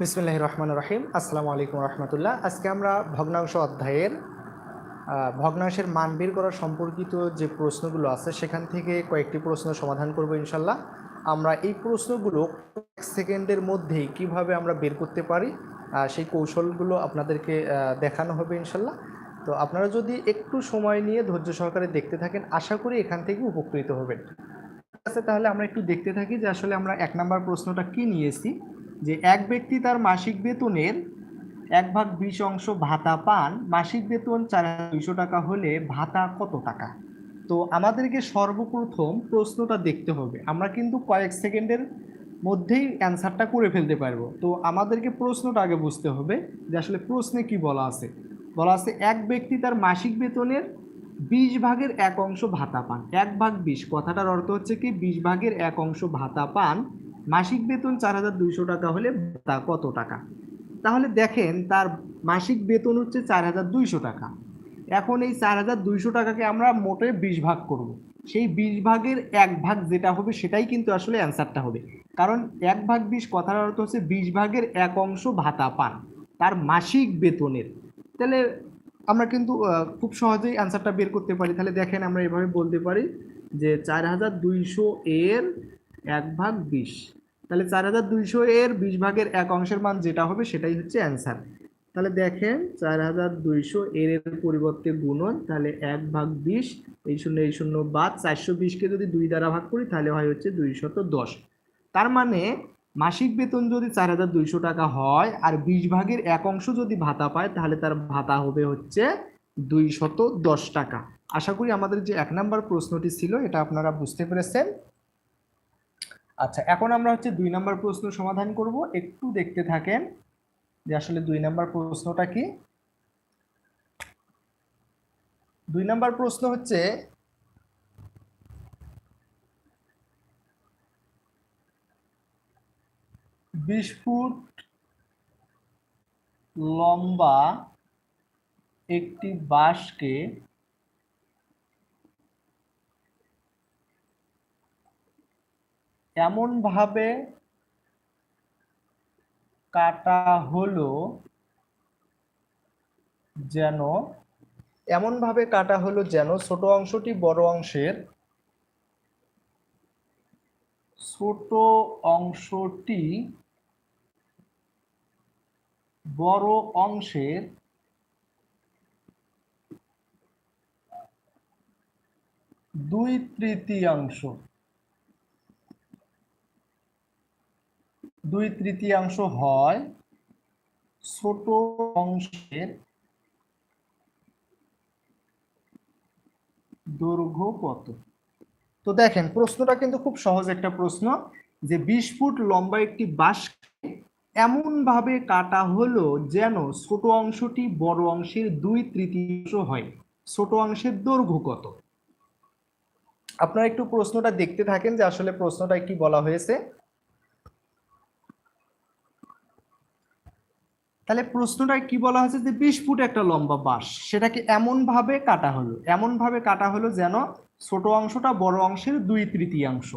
বিসমুল্লাহ রহমান রহিম। আসসালামু আলাইকুম রহমতুল্লাহ। আজকে আমরা ভগ্নাংশ অধ্যায়ের ভগ্নাংশের মান বের করা সম্পর্কিত যে প্রশ্নগুলো আছে, সেখান থেকে কয়েকটি প্রশ্ন সমাধান করব ইনশাল্লাহ। আমরা এই প্রশ্নগুলো এক সেকেন্ডের মধ্যেই কীভাবে আমরা বের করতে পারি সেই কৌশলগুলো আপনাদেরকে দেখানো হবে ইনশাল্লাহ। তো আপনারা যদি একটু সময় নিয়ে ধৈর্য সহকারে দেখতে থাকেন, আশা করি এখান থেকে উপকৃত হবেন। ঠিক আছে, তাহলে আমরা একটু দেখতে থাকি যে আসলে আমরা এক নাম্বার প্রশ্নটা কি নিয়েছি। যে এক ব্যক্তি তার মাসিক বেতনের এক ভাগ বিশ অংশ ভাতা পান, মাসিক বেতন চার দুইশো টাকা হলে ভাতা কত টাকা? তো আমাদেরকে সর্বপ্রথম প্রশ্নটা দেখতে হবে। আমরা কিন্তু কয়েক সেকেন্ডের মধ্যেই অ্যান্সারটা করে ফেলতে পারব। তো আমাদেরকে প্রশ্নটা আগে বুঝতে হবে যে আসলে প্রশ্নে কি বলা আছে। বলা আছে, এক ব্যক্তি তার মাসিক বেতনের বিশ ভাগের এক অংশ ভাতা পান। এক ভাগ বিশ, কথাটার অর্থ হচ্ছে কি, বিশ ভাগের এক অংশ ভাতা পান মাসিক বেতন চার হাজার দুইশো টাকা হলে ভাতা কত টাকা? তাহলে দেখেন, তার মাসিক বেতন হচ্ছে চার হাজার দুইশো টাকা। এখন এই চার হাজার দুইশো টাকাকে আমরা মোটে বিশ ভাগ করব। সেই বিশ ভাগের এক ভাগ যেটা হবে, সেটাই কিন্তু আসলে অ্যান্সারটা হবে। কারণ এক ভাগ বিশ, কথার অর্থ হচ্ছে বিশ ভাগের এক অংশ ভাতা পান, তার মাসিক বেতনের। তাহলে আমরা কিন্তু খুব সহজেই অ্যান্সারটা বের করতে পারি। তাহলে দেখেন, আমরা এভাবে বলতে পারি যে চার হাজার দুইশো এর এক ভাগ বিশ। তাহলে চার হাজার দুইশো এর বিশ ভাগের এক অংশের মান যেটা হবে সেটাই হচ্ছে অ্যান্সার। তাহলে দেখেন চার হাজার দুইশো এর পরিবর্তে গুণন, তাহলে এক ভাগ বিশ, এই শূন্য এই শূন্য বাদ, চারশো বিশকে যদি দুই দ্বারা ভাগ করি তাহলে হয় হচ্ছে দুইশত দশ। তার মানে মাসিক বেতন যদি চার হাজার দুইশো টাকা হয় আর বিশ ভাগের এক অংশ যদি ভাতা পায়, তাহলে তার ভাতা হবে হচ্ছে দুইশত দশ টাকা। আশা করি আমাদের যে এক নাম্বার প্রশ্নটি ছিল, এটা আপনারা বুঝতে পেরেছেন। আচ্ছা এখন আমরা হচ্ছে দুই নাম্বার প্রশ্ন সমাধান করব। একটু দেখতে থাকেন যে আসলে দুই নাম্বার প্রশ্নটা কি। দুই নাম্বার প্রশ্ন হচ্ছে, বিশ ফুট লম্বা একটি বাঁশকে এমনভাবে কাটা হলো যেন, এমনভাবে কাটা হলো যেন ছোট অংশটি বড় অংশের, ছোট অংশটি বড় অংশের দুই তৃতীয়াংশ। দুই তৃতীয়াংশ হয় ছোট অংশের দৈর্ঘ্য কত? তো দেখেন, প্রশ্নটা কিন্তু খুব সহজ একটা প্রশ্ন যে বিশ ফুট লম্বা একটি বাঁশ এমন ভাবে কাটা হলো যেন ছোট অংশটি বড় অংশের দুই তৃতীয়াংশ হয়। ছোট অংশের দৈর্ঘ্য কত? আপনারা একটু প্রশ্নটা দেখতে থাকেন যে আসলে প্রশ্নটা কি বলা হয়েছে। তাহলে প্রশ্নটায় কি বলা হয়েছে যে বিশ ফুট একটা লম্বা বাঁশ, সেটাকে এমন ভাবে কাটা হলো এমন ভাবে কাটা হলো যেন ছোট অংশটা বড় অংশের দুই তৃতীয়াংশ।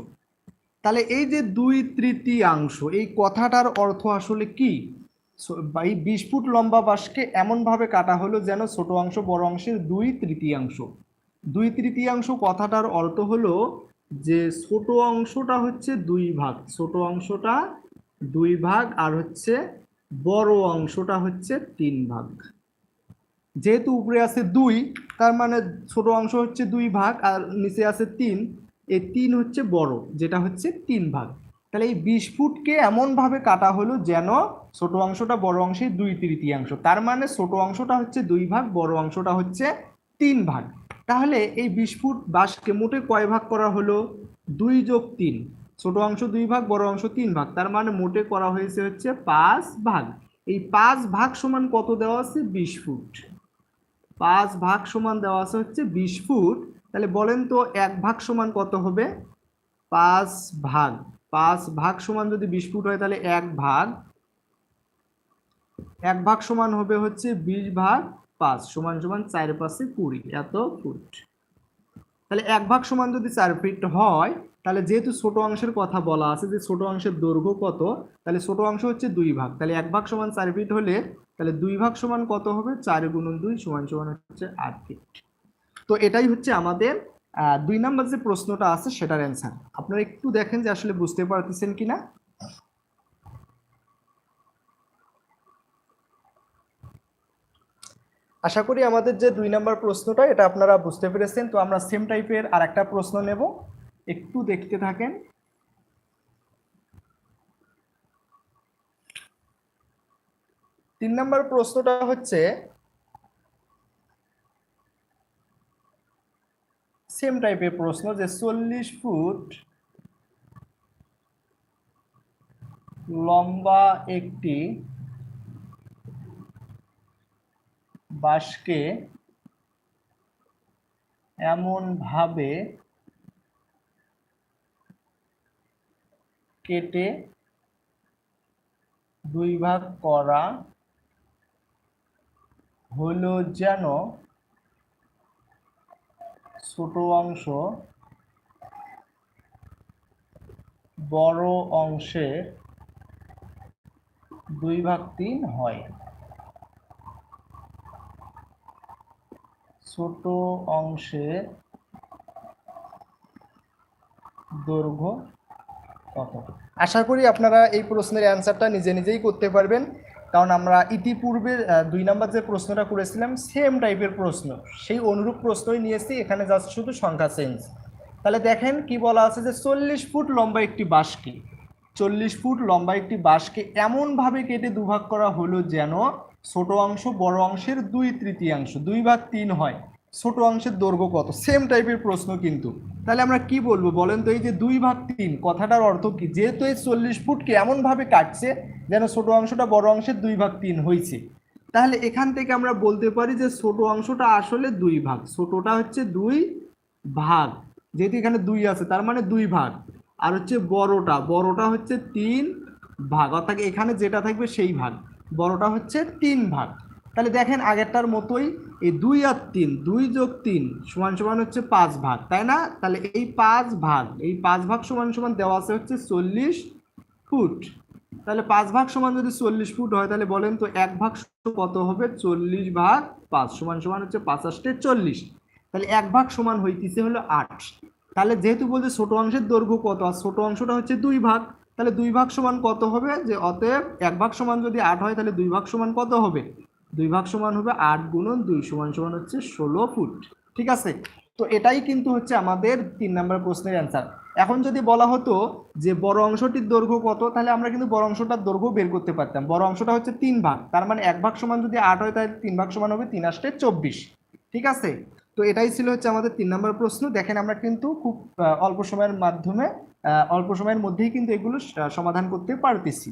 তাহলে এই যে দুই তৃতীয়াংশ, এই কথাটার অর্থ আসলে কি? এই বিশ ফুট লম্বা বাঁশকে এমন ভাবে কাটা হলো যেন ছোট অংশ বড় অংশের দুই তৃতীয়াংশ। দুই তৃতীয়াংশ কথাটার অর্থ হলো যে ছোট অংশটা হচ্ছে দুই ভাগ, ছোট অংশটা দুই ভাগ আর হচ্ছে বড় অংশটা হচ্ছে তিন ভাগ। যেহেতু উপরে আছে দুই, তার মানে ছোট অংশ হচ্ছে দুই ভাগ আর নিচে আছে তিন এই তিন হচ্ছে বড়, যেটা হচ্ছে তিন ভাগ। তাহলে এই বিশ ফুটকে এমনভাবে কাটা হলো যেন ছোট অংশটা বড় অংশের দুই তৃতীয়াংশ, তার মানে ছোট অংশটা হচ্ছে দুই ভাগ, বড় অংশটা হচ্ছে তিন ভাগ। তাহলে এই বিশ ফুট বাঁশকে মোটে কয় ভাগ করা হলো? দুই যোগ তিন। ছোট অংশ দুই ভাগ, বড় অংশ তিন ভাগ। তার মানে মোটে করা হয়েছে হচ্ছে পাঁচ ভাগ। এই পাঁচ ভাগ সমান কত দেওয়া আছে? বিশ ফুট। পাঁচ ভাগ সমান দেওয়া আছে হচ্ছে বিশ ফুট। তাহলে বলেন তো এক ভাগ সমান কত হবে? পাঁচ ভাগ। পাঁচ ভাগ সমান যদি বিশ ফুট হয় তাহলে এক ভাগ। এক ভাগ সমান হবে হচ্ছে বিশ ভাগ পাঁচ সমান সমান চার পাঁচে কুড়ি। এত ফুট। তাহলে এক ভাগ সমান যদি চার ফিট হয় তাহলে যেহেতু ছোট অংশের কথা বলা আছে যে ছোট অংশের দৈর্ঘ্য কত, তাহলে ছোট অংশ হচ্ছে দুই ভাগ। তাহলে এক ভাগ সমান চার ফিট হলে তাহলে দুই ভাগ সমান কত হবে? চার গুণন দুই সমান সমান হচ্ছে আট ফিট তো এটাই হচ্ছে আমাদের দুই নাম্বার যে প্রশ্নটা আছে সেটার অ্যান্সার আপনারা একটু দেখেন যে আসলে বুঝতে পারতেছেন কিনা। আশা করি আমাদের যে দুই নাম্বার প্রশ্নটা, এটা আপনারা বুঝতে পেরেছেন। তো আমরা সেম টাইপের আর একটা প্রশ্ন নেব। একটু দেখতে থাকেন। তিন নাম্বার প্রশ্নটা হচ্ছে সেম টাইপের প্রশ্ন যে চল্লিশ ফুট লম্বা একটি বাঁশকে এমন কেটে দুই ভাগ করা হলো যেন ছোট অংশ বড় অংশে দুই ভাগ তিন হয়। ছোট অংশের দৈর্ঘ্য আশা করি আপনারা এই প্রশ্নের অ্যান্সারটা নিজে নিজেই করতে পারবেন। কারণ আমরা ইতিপূর্বে দুই নাম্বার যে প্রশ্নটা করেছিলাম সেম টাইপের প্রশ্ন। সেই অনুরূপ প্রশ্নই নিয়েছি, এখানে জাস্ট শুধু সংখ্যা চেঞ্জ তাহলে দেখেন কি বলা আছে যে চল্লিশ ফুট লম্বা একটি বাঁশকে, চল্লিশ ফুট লম্বা একটি বাঁশকে এমনভাবে কেটে দুভাগ করা হলো যেন ছোট অংশ বড় অংশের দুই তৃতীয়াংশ, দুই ভাগ তিন হয়। ছোট অংশের দৈর্ঘ্য কত? সেম টাইপের প্রশ্ন কিন্তু। তাহলে আমরা কি বলব বলেন তো, এই যে দুই ভাগ তিন, কথাটার অর্থ কি? যেহেতু এই চল্লিশ ফুটকে এমনভাবে কাটছে যেন ছোট অংশটা বড় অংশের দুই ভাগ তিন হয়েছে। তাহলে এখান থেকে আমরা বলতে পারি যে ছোট অংশটা আসলে দুই ভাগ, ছোটটা হচ্ছে দুই ভাগ। যেহেতু এখানে দুই আছে, তার মানে দুই ভাগ। আর হচ্ছে বড়টা বড়টা হচ্ছে তিন ভাগ, অর্থাৎ এখানে যেটা থাকবে সেই ভাগ, বড়টা হচ্ছে তিন ভাগ। তাহলে দেখেন আগেরটার মতোই এই দুই আর তিন, দুই যোগ তিন সমান সমান হচ্ছে পাঁচ ভাগ, তাই না? তাহলে এই পাঁচ ভাগ, এই পাঁচ ভাগ সমান সমান দেওয়া আছে হচ্ছে চল্লিশ ফুট। তাহলে পাঁচ ভাগ সমান যদি চল্লিশ ফুট হয়, তাহলে বলেন তো এক ভাগ কত হবে? চল্লিশ ভাগ পাঁচ, সমান সমান হচ্ছে পাঁচাশটে চল্লিশ তাহলে এক ভাগ সমান হইতেছে হলো আট। তাহলে যেহেতু বলছে ছোট অংশের দৈর্ঘ্য কত, আর ছোট অংশটা হচ্ছে দুই ভাগ, তাহলে দুই ভাগ সমান কত হবে? যে অতএব এক ভাগ সমান যদি আট হয়, তাহলে দুই ভাগ সমান কত হবে? দুই ভাগ সমান হবে আট গুণন দুই সমান সমান হচ্ছে ষোলো ফুট। ঠিক আছে? তো এটাই কিন্তু হচ্ছে আমাদের তিন নম্বর প্রশ্নের অ্যান্সার এখন যদি বলা হতো যে বড় অংশটির দৈর্ঘ্য কত, তাহলে আমরা কিন্তু বড় অংশটার দৈর্ঘ্য বের করতে পারতাম। বড় অংশটা হচ্ছে তিন ভাগ, তার মানে এক ভাগ সমান যদি আট হয়, তাহলে তিন ভাগ সমান হবে তিন আষ্টে চব্বিশ। ঠিক আছে? তো এটাই ছিল হচ্ছে আমাদের তিন নম্বর প্রশ্ন। দেখেন আমরা কিন্তু খুব অল্প সময়ের মাধ্যমে অল্প সময়ের মধ্যেই কিন্তু এগুলো সমাধান করতে পারতেছি।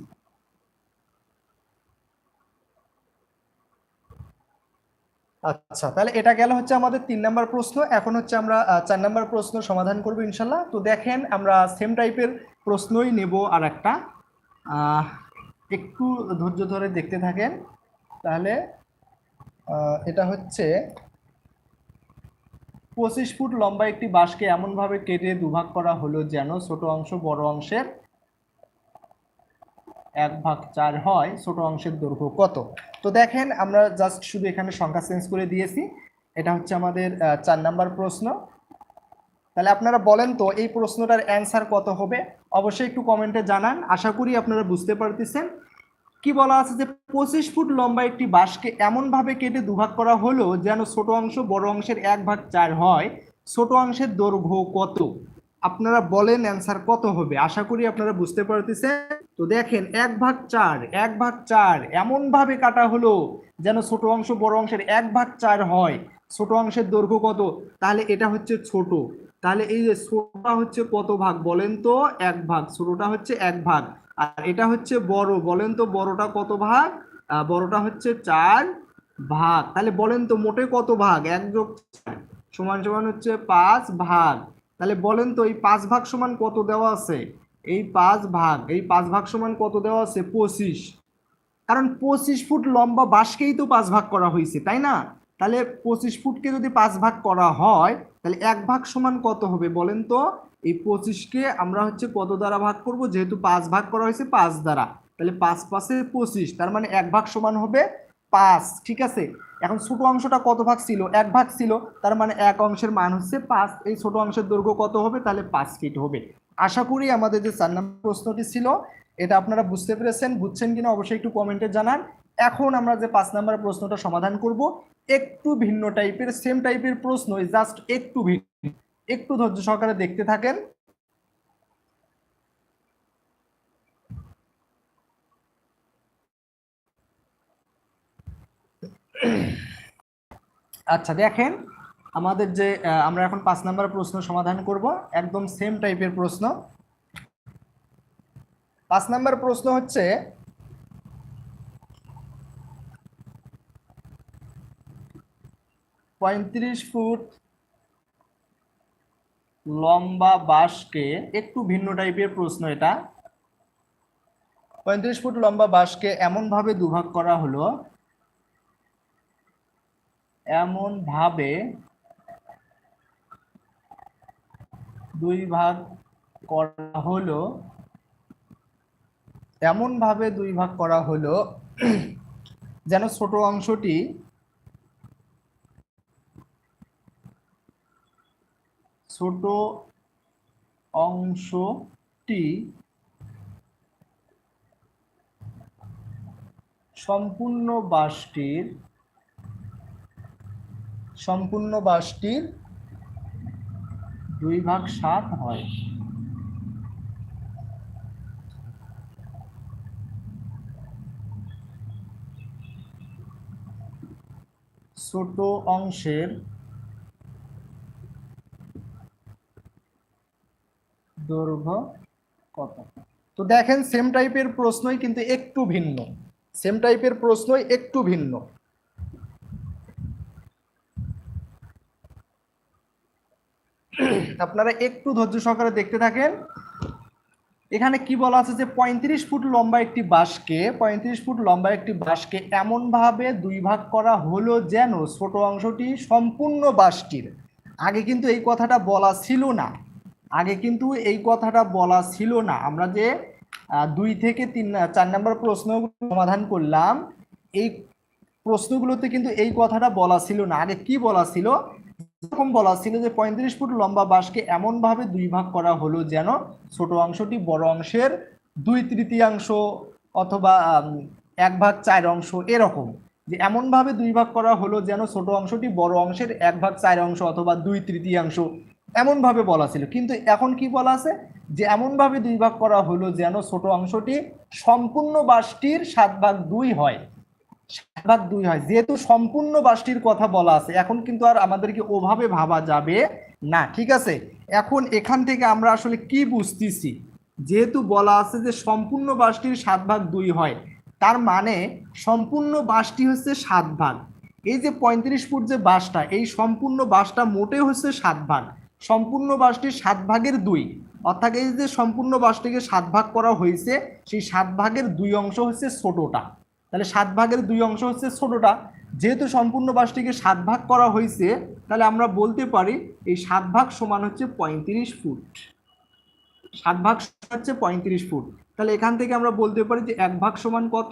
আচ্ছা তাহলে এটা গেল হচ্ছে আমাদের তিন নাম্বার প্রশ্ন। এখন হচ্ছে আমরা চার নাম্বার প্রশ্ন সমাধান করব ইনশাল্লাহ। তো দেখেন, আমরা সেম টাইপের প্রশ্নই নেব আর একটা একটু ধৈর্য ধরে দেখতে থাকেন। তাহলে এটা হচ্ছে, পঁচিশ ফুট লম্বা একটি বাঁশকে এমনভাবে কেটে দুভাগ করা হলো যেন ছোট অংশ বড় অংশের এক ভাগ চার হয়, ছোট অংশের দৈর্ঘ্য কত? তো দেখেন, আমরা জাস্ট শুধু এখানে সংখ্যা চেঞ্জ করে দিয়েছি। এটা হচ্ছে আমাদের চার নাম্বার প্রশ্ন। তাহলে আপনারা বলেন তো, এই প্রশ্নটার অ্যান্সার কত হবে? অবশ্যই একটু কমেন্টে জানান। আশা করি আপনারা বুঝতে পারতেছেন। কি বলা আছে যে, পঁচিশ ফুট লম্বা একটি বাঁশকে এমনভাবে কেটে দুভাগ করা হলো যেন ছোট অংশ বড় অংশের এক ভাগ চার হয়। ছোট অংশের দৈর্ঘ্য কত? আপনারা বলেন অ্যান্সার কত হবে? আশা করি আপনারা বুঝতে পারতেছেন। তো দেখেন, এক ভাগ চার, এক ভাগ চার এমন ভাবে কাটা হলো যেন ছোট অংশ বড় অংশের এক ভাগ চার হয়। ছোট অংশের দৈর্ঘ্য কত? তাহলে এটা হচ্ছে ছোট। তাহলে এই যে ছোটটা হচ্ছে কত ভাগ? বলেন তো এক ভাগ। ছোটটা হচ্ছে এক ভাগ। আর এটা হচ্ছে বড়। বলেন তো বড়টা কত ভাগ? বড়টা হচ্ছে চার ভাগ। তাহলে বলেন তো মোটে কত ভাগ? এক যোগ সমান সমান হচ্ছে পাঁচ ভাগ। তাহলে বলেন তো এই পাঁচ ভাগ সমান কত দেওয়া আছে? এই পাঁচ ভাগ, এই পাঁচ ভাগ সমান কত দেওয়া আছে? পঁচিশ। কারণ পঁচিশ ফুট লম্বা বাঁশকেই তো পাঁচ ভাগ করা হয়েছে, তাই না? তাহলে পঁচিশ ফুটকে যদি পাঁচ ভাগ করা হয়, তাহলে এক ভাগ সমান কত হবে বলেন তো? এই পঁচিশকে আমরা হচ্ছে কত দ্বারা ভাগ করব? যেহেতু পাঁচ ভাগ করা হয়েছে পাঁচ দ্বারা। তাহলে পাঁচ পাশে পঁচিশ, তার মানে এক ভাগ সমান হবে পাঁচ, ঠিক আছে? এখন ছোট অংশটা কত ভাগ ছিল? এক ভাগ ছিল, তার মানে এক অংশের মান হচ্ছে পাঁচ। এই ছোট অংশের দৈর্ঘ্য কত হবে? তাহলে পাঁচ ফিট হবে। আশা করি আমাদের যে চার নম্বর প্রশ্নটি ছিল, এটা আপনারা বুঝতে পেরেছেন। বুঝছেন কিনা অবশ্যই একটু কমেন্টে জানান। এখন আমরা যে পাঁচ নম্বর প্রশ্নটা সমাধান করব, একটু ভিন্ন টাইপের সেম টাইপের প্রশ্ন জাস্ট একটু ভিন্ন। একটু ধৈর্য সহকারে দেখতে থাকেন। আচ্ছা দেখেন আমাদের যে আমরা এখন পাঁচ নাম্বার প্রশ্ন সমাধান করব। একদম সেম টাইপের প্রশ্ন। পাঁচ নাম্বার প্রশ্ন হচ্ছে, পঁয়ত্রিশ ফুট লম্বা বাঁশকে, একটু ভিন্ন টাইপের প্রশ্ন এটা। পঁয়ত্রিশ ফুট লম্বা বাঁশকে এমনভাবে দুভাগ করা হলো এমন ভাবে দুই ভাগ করা হলো এমন ভাবে দুই ভাগ করা হলো, যেন ছোট অংশটি ছোট অংশটি সম্পূর্ণ বাসটির সম্পূর্ণ বাসটির দুই ভাগ সাত হয়। ছোট অংশের দৈর্ঘ্য কত? তো দেখেন সেম টাইপের প্রশ্নই কিন্তু একটু ভিন্ন। সেম টাইপের প্রশ্নই একটু ভিন্ন। আপনারা একটু ধৈর্য সহকারে দেখতে থাকেন। এখানে কি বলা আছে যে পঁয়ত্রিশ ফুট লম্বা একটি বাঁশকে, পঁয়ত্রিশ ফুট লম্বা একটি বাঁশকে এমনভাবে দুই ভাগ করা হলো যেন ছোট অংশটি সম্পূর্ণ বাঁশটির। আগে কিন্তু এই কথাটা বলা ছিল না। আগে কিন্তু এই কথাটা বলা ছিল না। আমরা যে দুই থেকে তিন, চার নম্বর প্রশ্ন সমাধান করলাম, এই প্রশ্নগুলোতে কিন্তু এই কথাটা বলা ছিল না। আগে কি বলা ছিল? এরকম বলা ছিল যে পঁয়ত্রিশ ফুট লম্বা বাঁশকে এমনভাবে দুই ভাগ করা হলো যেন ছোট অংশটি বড় অংশের দুই তৃতীয়াংশ অথবা এক ভাগ চার অংশ এরকম। যে এমনভাবে দুই ভাগ করা হলো যেন ছোট অংশটি বড় অংশের এক ভাগ চার অংশ অথবা দুই তৃতীয়াংশ এমনভাবে বলা ছিল। কিন্তু এখন কি বলা আছে? যে এমনভাবে দুই ভাগ করা হলো যেন ছোট অংশটি সম্পূর্ণ বাসটির সাত ভাগ দুই হয়। সাত ভাগ দুই হয়। যেহেতু সম্পূর্ণ বাসটির কথা বলা আছে, এখন কিন্তু আর আমাদেরকে ওভাবে ভাবা যাবে না, ঠিক আছে? এখন এখান থেকে আমরা আসলে কি বুঝতেছি? যেহেতু বলা আছে যে সম্পূর্ণ বাসটির সাত ভাগ দুই হয়, তার মানে সম্পূর্ণ বাসটি হচ্ছে সাত ভাগ। এই যে পঁয়ত্রিশ ফুট যে বাসটা, এই সম্পূর্ণ বাসটা মোটে হচ্ছে সাত ভাগ। সম্পূর্ণ বাসটির সাত ভাগের দুই। অর্থাৎ এই যে সম্পূর্ণ বাসটিকে সাত ভাগ করা হয়েছে, সেই সাত ভাগের দুই অংশ হচ্ছে ছোটটা। তাহলে সাত ভাগের দুই অংশ হচ্ছে ছোটটা। যেহেতু সম্পূর্ণ বাসটিকে সাত ভাগ করা হয়েছে, তাহলে আমরা বলতে পারি এই সাত ভাগ সমান হচ্ছে পঁয়ত্রিশ ফুট। সাত ভাগ হচ্ছে পঁয়ত্রিশ ফুট। তাহলে এখান থেকে আমরা বলতে পারি যে এক ভাগ সমান কত?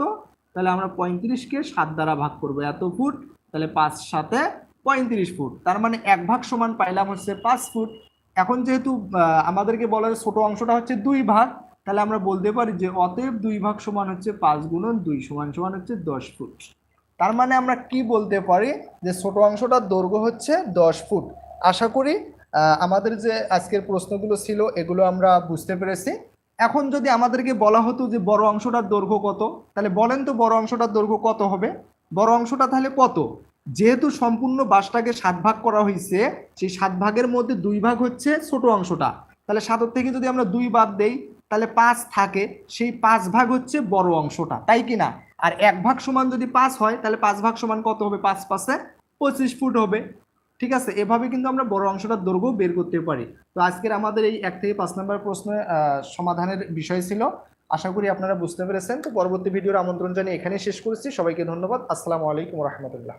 তাহলে আমরা পঁয়ত্রিশকে সাত দ্বারা ভাগ করব। এত ফুট, তাহলে পাঁচ সাথে পঁয়ত্রিশ ফুট। তার মানে এক ভাগ সমান পাইলাম হচ্ছে পাঁচ ফুট। এখন যেহেতু আমাদেরকে বলার ছোট অংশটা হচ্ছে দুই ভাগ তাহলে আমরা বলতে পারি যে অতএব দুই ভাগ সমান হচ্ছে পাঁচ গুণন দুই সমান সমান হচ্ছে দশ ফুট। তার মানে আমরা কি বলতে পারি যে ছোট অংশটার দৈর্ঘ্য হচ্ছে দশ ফুট? আশা করি আমাদের যে আজকের প্রশ্নগুলো ছিল, এগুলো আমরা বুঝতে পেরেছি। এখন যদি আমাদেরকে বলা হতো যে বড় অংশটার দৈর্ঘ্য কত, তাহলে বলেন তো বড় অংশটার দৈর্ঘ্য কত হবে? বড় অংশটা তাহলে কত? যেহেতু সম্পূর্ণ বাসটাকে সাত ভাগ করা হয়েছে, সেই সাত ভাগের মধ্যে দুই ভাগ হচ্ছে ছোট অংশটা। তাহলে সাতের থেকে যদি আমরা দুই বাদ দেই তাহলে পাঁচ থাকে সেই পাঁচ ভাগ হচ্ছে বড় অংশটা তাই কি না? আর এক ভাগ সমান যদি পাঁচ হয় তাহলে পাঁচ ভাগ সমান কত হবে? পাঁচ পাঁচে পঁচিশ ফুট হবে। ঠিক আছে? এভাবে কিন্তু আমরা বড় অংশটার দৈর্ঘ্য বের করতে পারি। তো আজকের আমাদের এই এক থেকে পাঁচ নম্বর প্রশ্ন আহ, সমাধানের বিষয় ছিল। আশা করি আপনারা বুঝতে পেরেছেন। তো পরবর্তী ভিডিওর আমন্ত্রণ জানিয়ে এখানেই শেষ করেছি। সবাইকে ধন্যবাদ। আসসালামু আলাইকুম রহমতুল্লাহ।